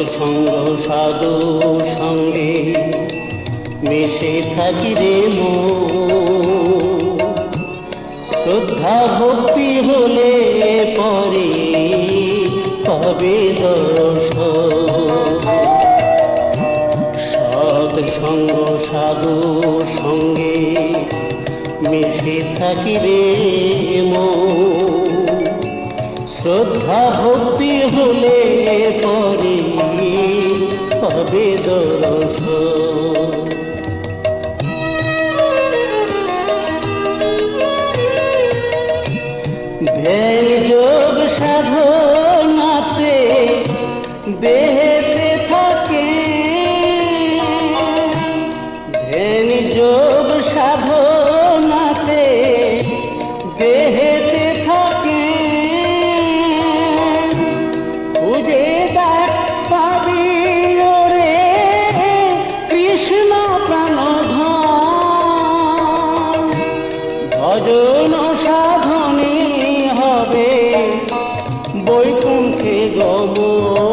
সৎসঙ্গ সাধু সঙ্গে মিশে থাকি রে মো। শ্রদ্ধা ভক্তি হলে পরে তবে দর্শন। সৎসঙ্গ সাধু সঙ্গে মিশে থাকি রে মো। শ্রদ্ধা ভক্তি হলে যোগ সাধনাতে দেহ বৈকুণ্ঠে গমন।